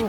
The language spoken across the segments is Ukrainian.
Ей,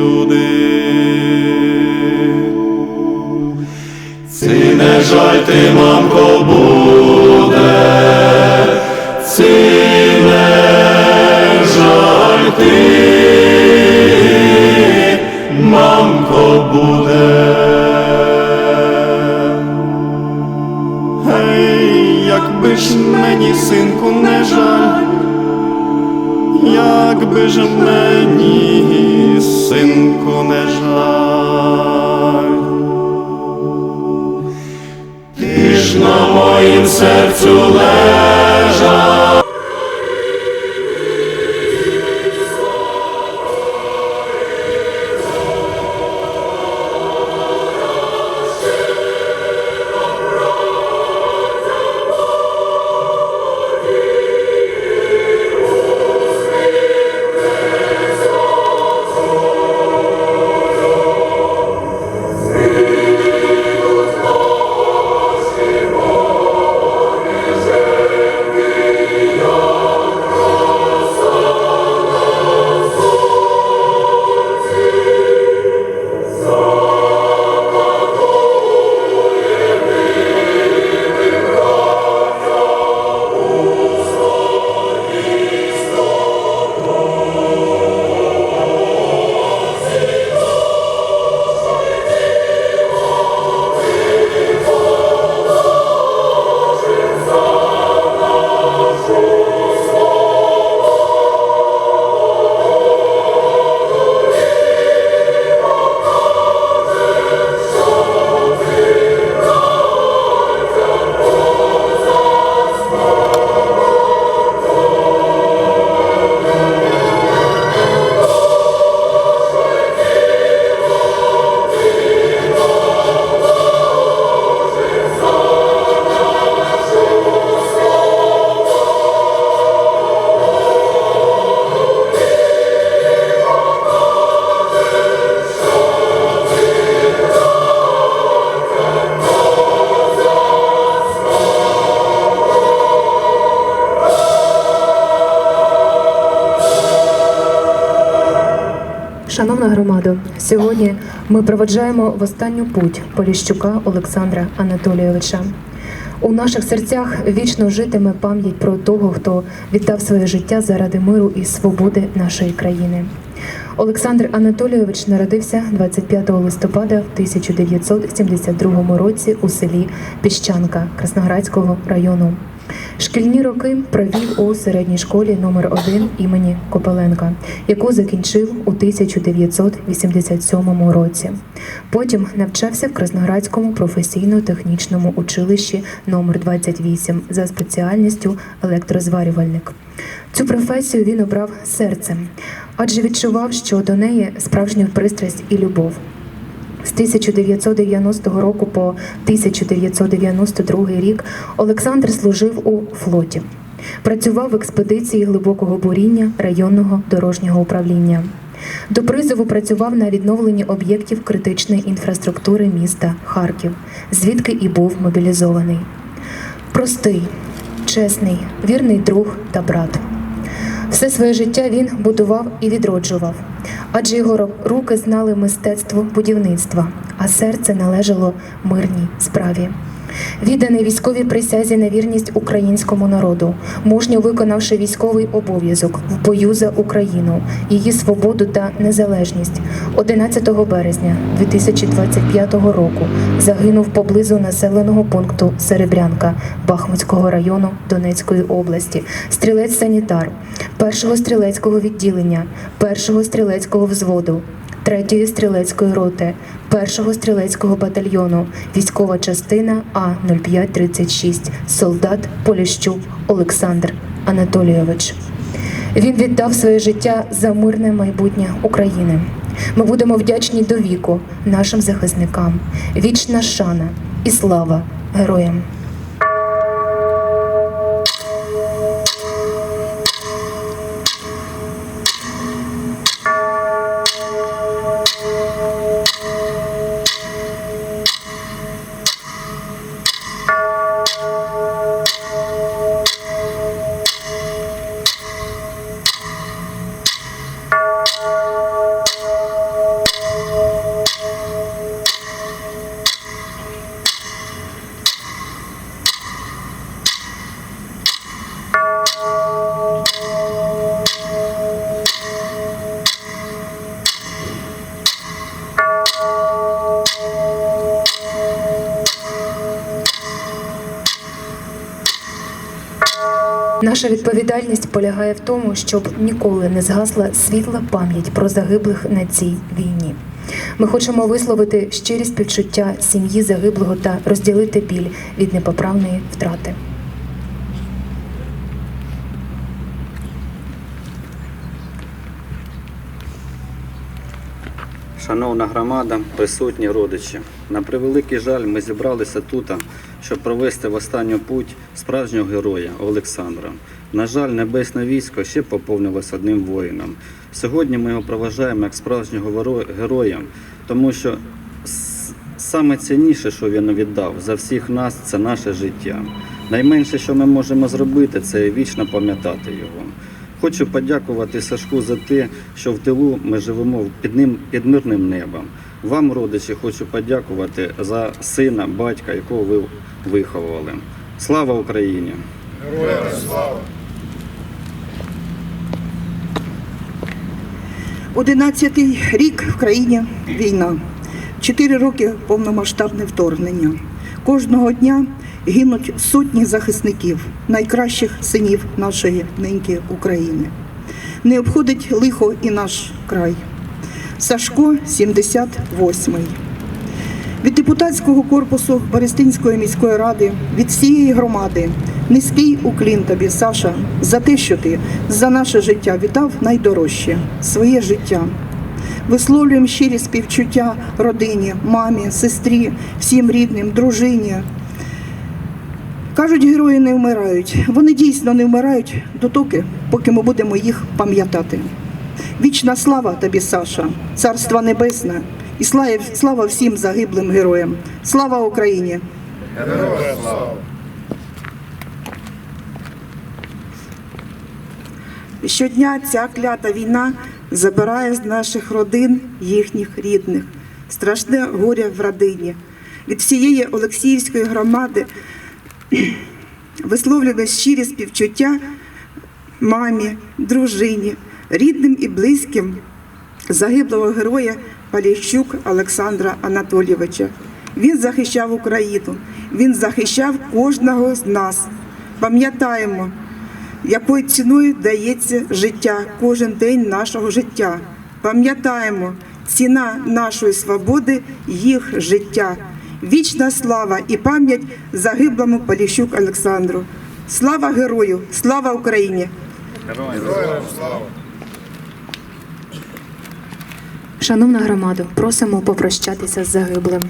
Не ти, мамко, буде, ці не жаль ти, мамко, буде. Гей, якби ж мені, синку, не жаль, якби ж мені, синку, не жаль. Моїм серцю лежав. Шановна громада, сьогодні ми проведжаємо в останню путь Поліщука Олександра Анатолійовича. У наших серцях вічно житиме пам'ять про того, хто віддав своє життя заради миру і свободи нашої країни. Олександр Анатолійович народився 25 листопада в 1972 році у селі Піщанка Красноградського району. Шкільні роки провів у середній школі номер 1 імені Копеленка, яку закінчив у 1987 році. Потім навчався в Красноградському професійно-технічному училищі номер 28 за спеціальністю електрозварювальник. Цю професію він обрав серцем, адже відчував, що до неї справжня пристрасть і любов. З 1990 року по 1992 рік Олександр служив у флоті. Працював в експедиції глибокого буріння районного дорожнього управління. До призову працював на відновленні об'єктів критичної інфраструктури міста Харків, звідки і був мобілізований. Простий, чесний, вірний друг та брат. Все своє життя він будував і відроджував, адже його руки знали мистецтво будівництва, а серце належало мирній справі. Відданий військовій присязі на вірність українському народу, мужньо виконавши військовий обов'язок в бою за Україну, її свободу та незалежність, 11 березня 2025 року загинув поблизу населеного пункту Серебрянка Бахмутського району Донецької області, стрілець-санітар, першого стрілецького відділення, першого стрілецького взводу. Третьої стрілецької роти, першого стрілецького батальйону, військова частина А 0536, солдат Поліщук Олександр Анатолійович. Він віддав своє життя за мирне майбутнє України. Ми будемо вдячні до віку нашим захисникам. Вічна шана і слава героям. Наша відповідальність полягає в тому, щоб ніколи не згасла світла пам'ять про загиблих на цій війні. Ми хочемо висловити щирі співчуття сім'ї загиблого та розділити біль від непоправної втрати. Шановна громада, присутні родичі. На превеликий жаль, ми зібралися тут, щоб провести в останню путь справжнього героя Олександра. На жаль, небесне військо ще поповнилось одним воїном. Сьогодні ми його проважаємо як справжнього героя, тому що саме цінніше, що він віддав за всіх нас, це наше життя. Найменше, що ми можемо зробити, це вічно пам'ятати його. Хочу подякувати Сашку за те, що в тилу ми живемо під ним під мирним небом. Вам, родичі, хочу подякувати за сина, батька, якого ви виховували. Слава Україні! Одинадцятий рік в країні війна, чотири роки повномасштабне вторгнення. Кожного дня гинуть сотні захисників, найкращих синів нашої неньки України. Не обходить лихо і наш край. Сашко 78-й. Від депутатського корпусу Берестинської міської ради, від всієї громади, низький уклін тобі, Саша, за те, що ти за наше життя віддав найдорожче своє життя. Висловлюємо щирі співчуття родині, мамі, сестрі, всім рідним, дружині. Кажуть, герої не вмирають. Вони дійсно не вмирають дотоки, поки ми будемо їх пам'ятати. Вічна слава тобі, Саша, царство небесне, і слава, всім загиблим героям. Слава Україні! Щодня ця клята війна забирає з наших родин їхніх рідних. Страшне горе в родині. Від всієї Олексіївської громади Висловлюємо щирі співчуття мамі, дружині, рідним і близьким загиблого героя Поліщук Олександра Анатолійовича. Він захищав Україну, він захищав кожного з нас. Пам'ятаємо, якою ціною дається життя кожен день нашого життя. Пам'ятаємо, ціна нашої свободи їх життя. Вічна слава і пам'ять загиблому Поліщук Олександру. Слава герою! Слава Україні! Шановна громада, просимо попрощатися з загиблим.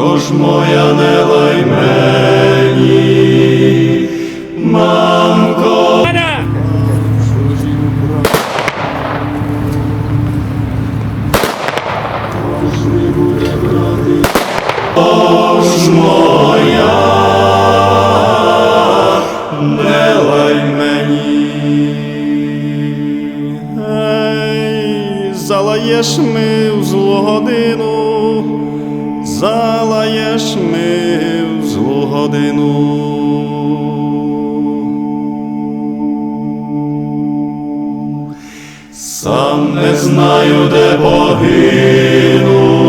Мамко ж моя не лай мені, мамко. не лай мені. Ей, залаєш ми в злу годину, залаєш ми в злу годину. Сам не знаю, де погину,